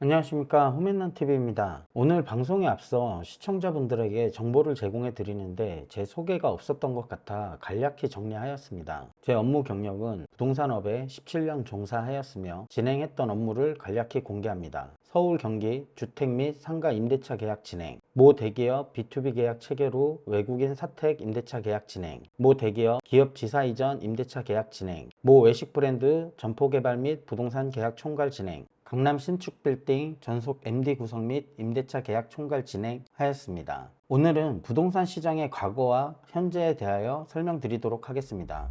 안녕하십니까. 호맨난TV입니다. 오늘 방송에 앞서 시청자분들에게 정보를 제공해 드리는데 제 소개가 없었던 것 같아 간략히 정리하였습니다. 제 업무 경력은 부동산업에 17년 종사하였으며 진행했던 업무를 간략히 공개합니다. 서울 경기 주택 및 상가 임대차 계약 진행 모 대기업 B2B 계약 후 외국인 사택 임대차 계약 진행 모 대기업 기업 지사 이전 임대차 계약 진행 모 외식 브랜드 점포 개발 및 부동산 계약 총괄 진행 강남 신축 빌딩 전속 MD 구성 및 임대차 계약 총괄 진행하였습니다. 오늘은 부동산 시장의 과거와 현재에 대하여 설명드리도록 하겠습니다.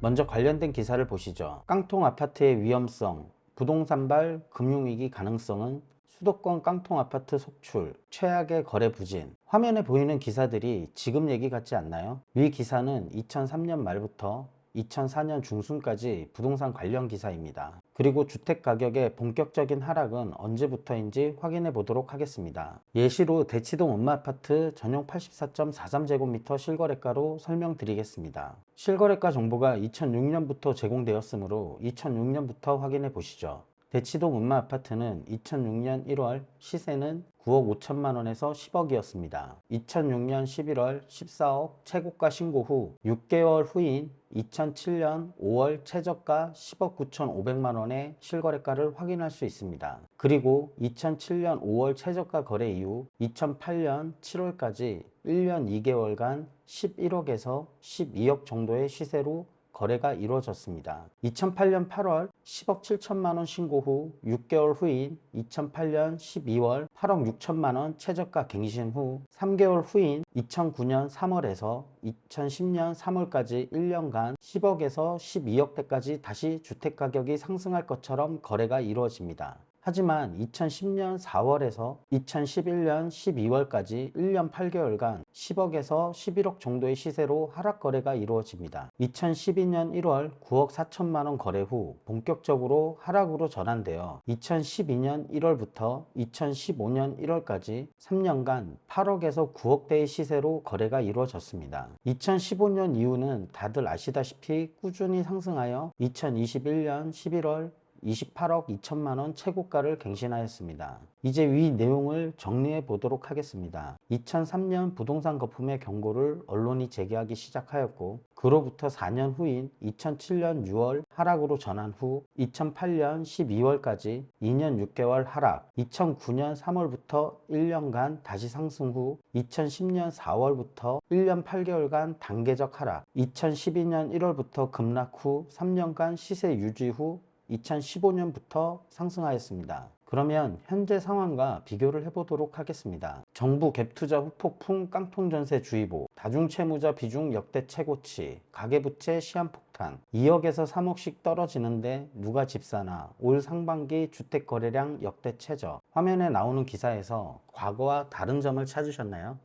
먼저 관련된 기사를 보시죠. 깡통 아파트의 위험성, 부동산발 금융위기 가능성은 수도권 깡통 아파트 속출, 최악의 거래 부진. 화면에 보이는 기사들이 지금 얘기 같지 않나요? 위 기사는 2003년 말부터 2004년 중순까지 부동산 관련 기사입니다. 그리고 주택 가격의 본격적인 하락은 언제부터인지 확인해 보도록 하겠습니다. 예시로 대치동 음마아파트 전용 84.43제곱미터 실거래가로 설명드리겠습니다. 실거래가 정보가 2006년부터 제공되었으므로 2006년부터 확인해 보시죠. 대치동 음마 아파트는 2006년 1월 시세는 9억 5천만 원에서 10억이었습니다. 2006년 11월 14억 최고가 신고 후 6개월 후인 2007년 5월 최저가 10억 9천5백만 원의 실거래가를 확인할 수 있습니다. 그리고 2007년 5월 최저가 거래 이후 2008년 7월까지 1년 2개월간 11억에서 12억 정도의 시세로 거래가 이루어졌습니다. 2008년 8월 10억 7천만 원 신고 후 6개월 후인 2008년 12월 8억 6천만 원 최저가 갱신 후 3개월 후인 2009년 3월에서 2010년 3월까지 1년간 10억에서 12억대까지 다시 주택 가격이 상승할 것처럼 거래가 이루어집니다. 하지만 2010년 4월에서 2011년 12월까지 1년 8개월간 10억에서 11억 정도의 시세로 하락 거래가 이루어집니다. 2012년 1월 9억 4천만 원 거래 후 본격적으로 하락으로 전환되어 2012년 1월부터 2015년 1월까지 3년간 8억에서 9억대의 시세로 거래가 이루어졌습니다. 2015년 이후는 다들 아시다시피 꾸준히 상승하여 2021년 11월 28억 2천만 원 최고가를 갱신하였습니다. 이제 위 내용을 정리해 보도록 하겠습니다. 2003년 부동산 거품의 경고를 언론이 제기하기 시작하였고 그로부터 4년 후인 2007년 6월 하락으로 전환 후 2008년 12월까지 2년 6개월 하락 2009년 3월부터 1년간 다시 상승 후 2010년 4월부터 1년 8개월간 단계적 하락 2012년 1월부터 급락 후 3년간 시세 유지 후 2015년부터 상승하였습니다. 그러면 현재 상황과 비교를 해보도록 하겠습니다. 정부 갭투자 후폭풍 깡통전세 주의보, 다중채무자 비중 역대 최고치, 가계부채 시한폭탄, 2억에서 3억씩 떨어지는데 누가 집 사나, 올 상반기 주택 거래량 역대 최저. 화면에 나오는 기사에서 과거와 다른 점을 찾으셨나요?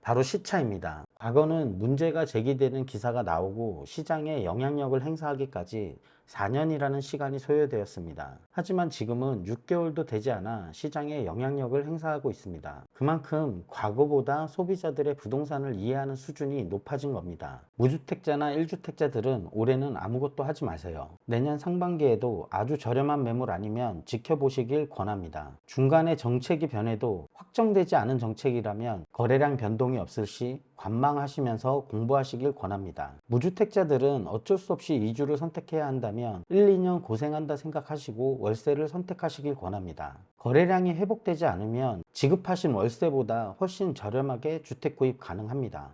바로 시차입니다. 과거는 문제가 제기되는 기사가 나오고 시장에 영향력을 행사하기까지 4년이라는 시간이 소요되었습니다. 하지만 지금은 6개월도 되지 않아 시장에 영향력을 행사하고 있습니다. 그만큼 과거보다 소비자들의 부동산을 이해하는 수준이 높아진 겁니다. 무주택자나 1주택자들은 올해는 아무것도 하지 마세요. 내년 상반기에도 아주 저렴한 매물 아니면 지켜보시길 권합니다. 중간에 정책이 변해도 확정되지 않은 정책이라면 거래량 변동이 없을 시 관망하시면서 공부하시길 권합니다. 무주택자들은 어쩔 수 없이 이주를 선택해야 한다면 1, 2년 고생한다 생각하시고 월세를 선택하시길 권합니다. 거래량이 회복되지 않으면 지급하신 월세보다 훨씬 저렴하게 주택 구입 가능합니다.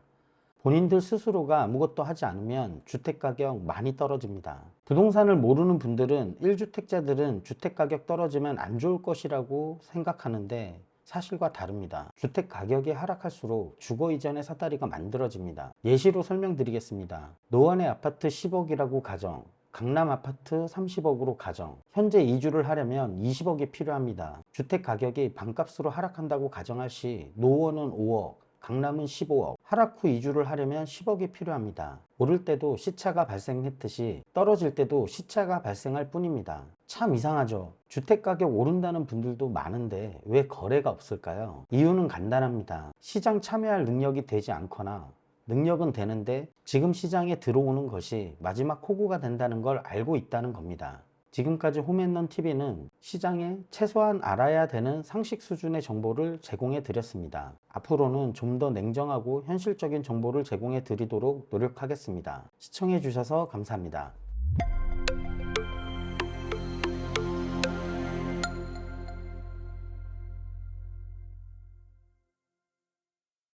본인들 스스로가 아무것도 하지 않으면 주택 가격 많이 떨어집니다. 부동산을 모르는 분들은 1주택자들은 주택 가격 떨어지면 안 좋을 것이라고 생각하는데 사실과 다릅니다. 주택 가격이 하락할수록 주거 이전의 사다리가 만들어집니다. 예시로 설명드리겠습니다. 노원의 아파트 10억이라고 가정, 강남 아파트 30억으로 가정. 현재 이주를 하려면 20억이 필요합니다. 주택 가격이 반값으로 하락한다고 가정할 시 노원은 5억, 강남은 15억. 하락 후 이주를 하려면 10억이 필요합니다. 오를 때도 시차가 발생했듯이 떨어질 때도 시차가 발생할 뿐입니다. 참 이상하죠. 주택 가격 오른다는 분들도 많은데 왜 거래가 없을까요? 이유는 간단합니다. 시장 참여할 능력이 되지 않거나 능력은 되는데 지금 시장에 들어오는 것이 마지막 호구가 된다는 걸 알고 있다는 겁니다. 지금까지 홈앤런 TV는 시장에 최소한 알아야 되는 상식 수준의 정보를 제공해 드렸습니다. 앞으로는 좀 더 냉정하고 현실적인 정보를 제공해 드리도록 노력하겠습니다. 시청해 주셔서 감사합니다.